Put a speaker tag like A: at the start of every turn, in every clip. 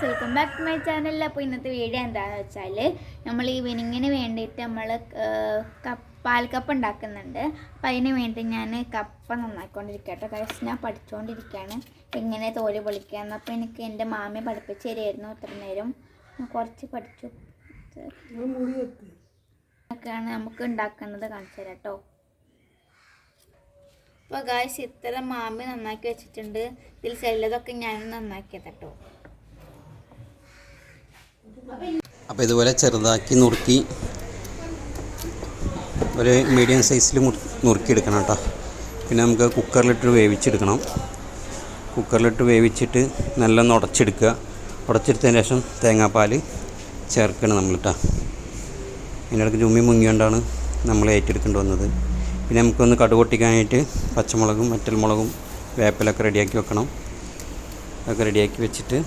A: Guys welcome back to my channel അപ്പോൾ ഇന്നത്തെ video എന്താണെന്ന് വെച്ചാൽ നമ്മൾ ഈ ഈവനിങ്ങിന് വേണ്ടിയിട്ട് നമ്മൾ പാൽക്കപ്പ് ഉണ്ടാക്കുന്നുണ്ട്. അപ്പോൾ അതിന് വേണ്ടി ഞാൻ കപ്പ നന്നാക്കിക്കൊണ്ടിരിക്കട്ടോ കാരണം ഗൈസ് ഞാൻ പഠിച്ചുകൊണ്ടിരിക്കുകയാണ് എങ്ങനെ തോൽ പൊളിക്കാന്ന്. അപ്പോൾ എനിക്ക് എന്റെ മാമയെ പഠിപ്പിച്ച് തരുമായിരുന്നു ഇത്ര നേരം. കുറച്ച് പഠിച്ചു. ഒക്കെയാണ് നമുക്ക് ഉണ്ടാക്കുന്നത് കാണിച്ചു തരാം കേട്ടോ. അപ്പോൾ ഗായ്സ് ഇത്ര മാമി നന്നാക്കി വെച്ചിട്ടുണ്ട്. ഇതിൽ ചിലതൊക്കെ ഞാൻ നന്നാക്കിയത് കേട്ടോ.
B: അപ്പോൾ ഇതുപോലെ ചെറുതാക്കി നുറുക്കി ഒരു മീഡിയം സൈസിൽ നുറുക്കിയെടുക്കണം കേട്ടോ. പിന്നെ നമുക്ക് കുക്കറിലിട്ട് വേവിച്ചെടുക്കണം. കുക്കറിലിട്ട് വേവിച്ചിട്ട് നല്ലൊന്ന് ഉടച്ചെടുക്കുക. ഉടച്ചെടുത്തതിന് ശേഷം തേങ്ങാപ്പാൽ ചേർക്കണം നമ്മൾ കേട്ടോ. ഇടയ്ക്ക് ചുമ്മി മുങ്ങിയോണ്ടാണ് നമ്മൾ ഏറ്റെടുക്കേണ്ടി വന്നത്. പിന്നെ നമുക്കൊന്ന് കടുക് പൊട്ടിക്കാനായിട്ട് പച്ചമുളകും മറ്റൽമുളകും വേപ്പിലൊക്കെ റെഡിയാക്കി വെക്കണം. അതൊക്കെ റെഡിയാക്കി വെച്ചിട്ട്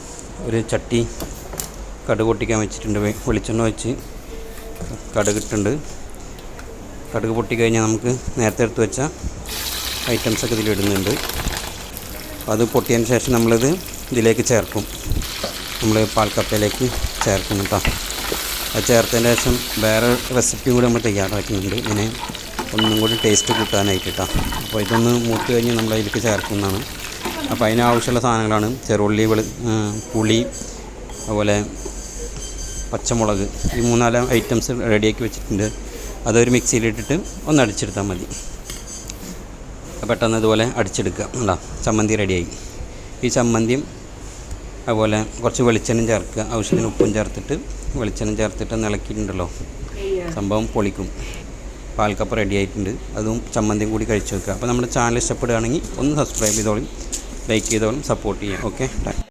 B: ഒരു ചട്ടി കടുക് പൊട്ടിക്കാൻ വെച്ചിട്ടുണ്ട്. വെളിച്ചെണ്ണ വെച്ച് കടുക് ഇട്ടുണ്ട് കടുക് പൊട്ടി കഴിഞ്ഞാൽ നമുക്ക് നേരത്തെ എടുത്ത് വെച്ച ഐറ്റംസൊക്കെ ഇതിലിടുന്നുണ്ട് അത് പൊട്ടിയതിന് ശേഷം നമ്മളിത് ഇതിലേക്ക് ചേർക്കും. നമ്മൾ പാൽക്കപ്പയിലേക്ക് ചേർക്കും കേട്ടോ അത് ചേർത്തതിന് ശേഷം വേറെ റെസിപ്പി കൂടി നമ്മൾ തയ്യാറാക്കുന്നുണ്ട് ഇങ്ങനെ ഒന്നും കൂടി ടേസ്റ്റ് കൂട്ടാനായിട്ട് കേട്ടോ അപ്പോൾ ഇതൊന്ന് മൂത്ത് കഴിഞ്ഞ് നമ്മൾ അതിലേക്ക് ചേർക്കുന്നതാണ്. അപ്പോൾ അതിനാവശ്യമുള്ള സാധനങ്ങളാണ്. ചെറുള്ളി വെളു പുളി അതുപോലെ പച്ചമുളക് ഈ മൂന്നാൽ ഐറ്റംസ് റെഡിയാക്കി വെച്ചിട്ടുണ്ട്. അതൊരു മിക്സിയിലിട്ടിട്ട് ഒന്ന് അടിച്ചെടുത്താൽ മതി. പെട്ടെന്ന് ഇതുപോലെ അടിച്ചെടുക്കുക. അല്ല ചമ്മന്തി റെഡിയായി ഈ ചമ്മന്തിയും അതുപോലെ കുറച്ച് വെളിച്ചെണ്ണ ചേർക്കുക. ആവശ്യത്തിന് ഉപ്പും ചേർത്തിട്ട് വെളിച്ചെണ്ണ ചേർത്തിട്ട് നിളക്കിയിട്ടുണ്ടല്ലോ സംഭവം പൊളിക്കും. പാൽക്കപ്പ് റെഡി ആയിട്ടുണ്ട്. അതും ചമ്മന്തിയും കൂടി കഴിച്ചു വെക്കുക. അപ്പോൾ നമ്മുടെ ചാനൽ ഇഷ്ടപ്പെടുകയാണെങ്കിൽ ഒന്ന് സബ്സ്ക്രൈബ് ചെയ്തോളും ലൈക്ക് ചെയ്തോളും സപ്പോർട്ട് ചെയ്യാം. ഓക്കെ